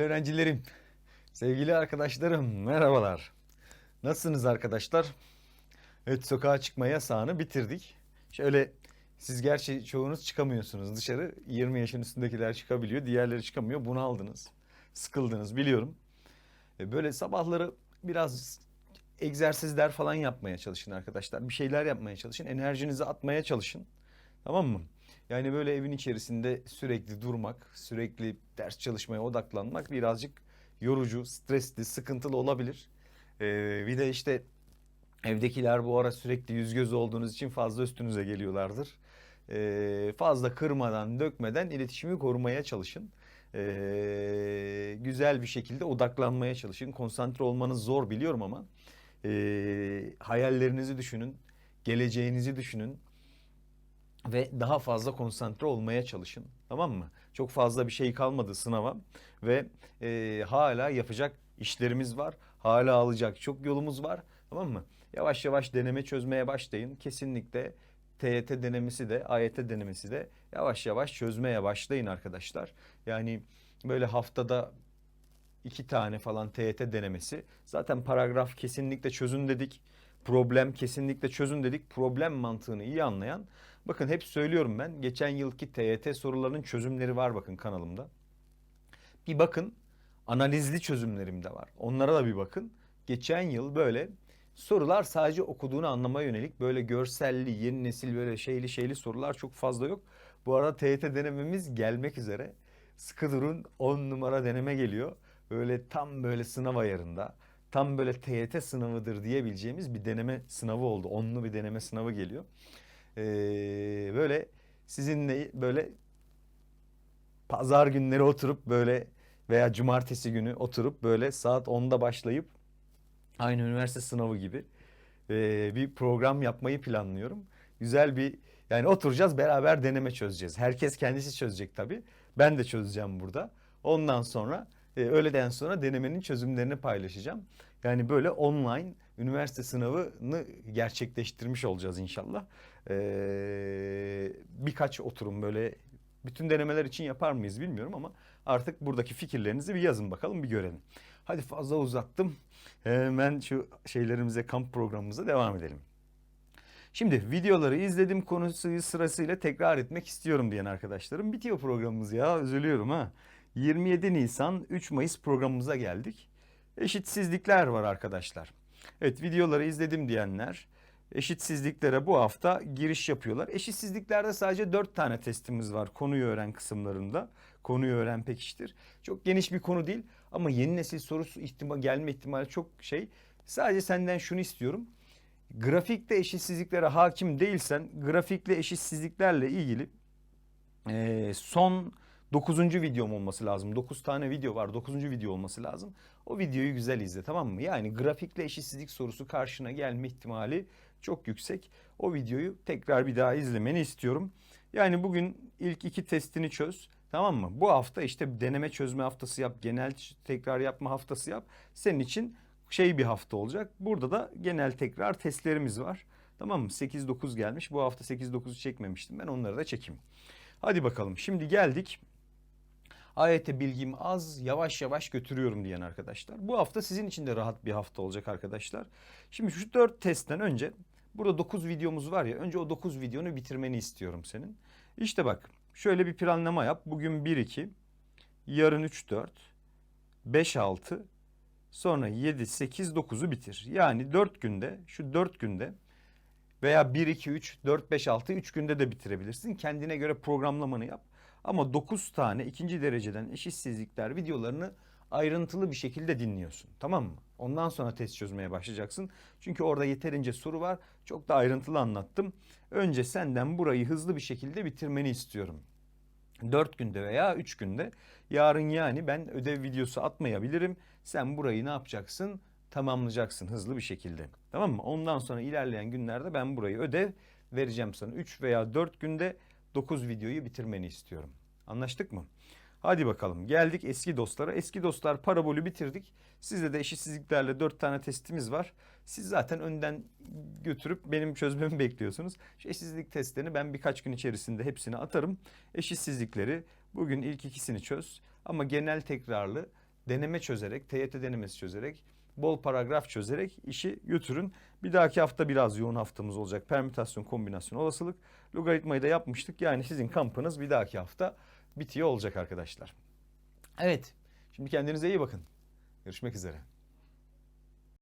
öğrencilerim, sevgili arkadaşlarım, merhabalar. Nasılsınız arkadaşlar? Evet, sokağa çıkma yasağını bitirdik. Şöyle, siz gerçi çoğunuz çıkamıyorsunuz dışarı. 20 yaşın üstündekiler çıkabiliyor, diğerleri çıkamıyor. Bunu aldınız, sıkıldınız biliyorum. E, Böyle sabahları biraz egzersizler falan yapmaya çalışın arkadaşlar. Bir şeyler yapmaya çalışın, enerjinizi atmaya çalışın. Tamam mı? Yani böyle evin içerisinde sürekli durmak, sürekli ders çalışmaya odaklanmak birazcık yorucu, stresli, sıkıntılı olabilir. Ee, bir de işte evdekiler bu ara sürekli yüz göz olduğunuz için fazla üstünüze geliyorlardır. Ee, fazla kırmadan, dökmeden iletişimi korumaya çalışın. Ee, güzel bir şekilde odaklanmaya çalışın. Konsantre olmanız zor biliyorum ama ee, hayallerinizi düşünün, geleceğinizi düşünün ve daha fazla konsantre olmaya çalışın. Tamam mı? Çok fazla bir şey kalmadı sınava ve e, hala yapacak işlerimiz var. Hala alacak çok yolumuz var. Tamam mı? Yavaş yavaş deneme çözmeye başlayın. Kesinlikle TYT denemesi de AYT denemesi de yavaş yavaş çözmeye başlayın arkadaşlar. Yani böyle haftada iki tane falan TYT denemesi. Zaten paragraf kesinlikle çözün dedik. Problem kesinlikle çözün dedik. Problem mantığını iyi anlayan. Bakın hep söylüyorum ben. Geçen yılki TYT sorularının çözümleri var bakın kanalımda. Bir bakın analizli çözümlerim de var. Onlara da bir bakın. Geçen yıl böyle sorular sadece okuduğunu anlamaya yönelik böyle görselli, yeni nesil böyle şeyli şeyli sorular çok fazla yok. Bu arada TYT denememiz gelmek üzere. Sıkı durun 10 numara deneme geliyor. Böyle tam böyle sınav ayarında. Tam böyle TYT sınavıdır diyebileceğimiz bir deneme sınavı oldu. Onlu bir deneme sınavı geliyor. Ee, böyle sizinle böyle pazar günleri oturup böyle veya cumartesi günü oturup böyle saat 10'da başlayıp aynı üniversite sınavı gibi e, bir program yapmayı planlıyorum. Güzel bir yani oturacağız beraber deneme çözeceğiz. Herkes kendisi çözecek tabii. Ben de çözeceğim burada. Ondan sonra e, öğleden sonra denemenin çözümlerini paylaşacağım. Yani böyle online üniversite sınavını gerçekleştirmiş olacağız inşallah. Ee, birkaç oturum böyle bütün denemeler için yapar mıyız bilmiyorum ama artık buradaki fikirlerinizi bir yazın bakalım bir görelim. Hadi fazla uzattım. Hemen şu şeylerimize kamp programımıza devam edelim. Şimdi videoları izledim konusu sırasıyla tekrar etmek istiyorum diyen arkadaşlarım. Bitiyor programımız ya üzülüyorum ha. 27 Nisan 3 Mayıs programımıza geldik. Eşitsizlikler var arkadaşlar. Evet videoları izledim diyenler eşitsizliklere bu hafta giriş yapıyorlar. Eşitsizliklerde sadece 4 tane testimiz var konuyu öğren kısımlarında. Konuyu öğren pekiştir. Çok geniş bir konu değil ama yeni nesil sorusu ihtimal gelme ihtimali çok şey. Sadece senden şunu istiyorum. Grafikte eşitsizliklere hakim değilsen grafikle eşitsizliklerle ilgili e, son 9. videom olması lazım. 9 tane video var. 9. video olması lazım. O videoyu güzel izle tamam mı? Yani grafikle eşitsizlik sorusu karşına gelme ihtimali çok yüksek. O videoyu tekrar bir daha izlemeni istiyorum. Yani bugün ilk iki testini çöz. Tamam mı? Bu hafta işte deneme çözme haftası yap, genel tekrar yapma haftası yap. Senin için şey bir hafta olacak. Burada da genel tekrar testlerimiz var. Tamam mı? 8-9 gelmiş. Bu hafta 8-9'u çekmemiştim. Ben onları da çekeyim. Hadi bakalım. Şimdi geldik. AYT bilgim az, yavaş yavaş götürüyorum diyen arkadaşlar. Bu hafta sizin için de rahat bir hafta olacak arkadaşlar. Şimdi şu 4 testten önce burada 9 videomuz var ya. Önce o 9 videonu bitirmeni istiyorum senin. İşte bak şöyle bir planlama yap. Bugün 1-2, yarın 3-4, 5-6, sonra 7-8-9'u bitir. Yani 4 günde, şu 4 günde veya 1, 2, 3, 4, 5, 6, 3 günde de bitirebilirsin. Kendine göre programlamanı yap. Ama 9 tane ikinci dereceden eşitsizlikler videolarını ayrıntılı bir şekilde dinliyorsun. Tamam mı? Ondan sonra test çözmeye başlayacaksın. Çünkü orada yeterince soru var. Çok da ayrıntılı anlattım. Önce senden burayı hızlı bir şekilde bitirmeni istiyorum. 4 günde veya 3 günde. Yarın yani ben ödev videosu atmayabilirim. Sen burayı ne yapacaksın? Tamamlayacaksın hızlı bir şekilde. Tamam mı? Ondan sonra ilerleyen günlerde ben burayı ödev vereceğim sana. 3 veya 4 günde 9 videoyu bitirmeni istiyorum. Anlaştık mı? Hadi bakalım geldik eski dostlara. Eski dostlar parabolü bitirdik. Sizde de eşitsizliklerle 4 tane testimiz var. Siz zaten önden götürüp benim çözmemi bekliyorsunuz. Eşitsizlik testlerini ben birkaç gün içerisinde hepsini atarım. Eşitsizlikleri bugün ilk ikisini çöz. Ama genel tekrarlı deneme çözerek, TYT denemesi çözerek, bol paragraf çözerek işi götürün. Bir dahaki hafta biraz yoğun haftamız olacak. Permütasyon, kombinasyon, olasılık. Logaritmayı da yapmıştık. Yani sizin kampınız bir dahaki hafta bitiyor olacak arkadaşlar. Evet. Şimdi kendinize iyi bakın. Görüşmek üzere.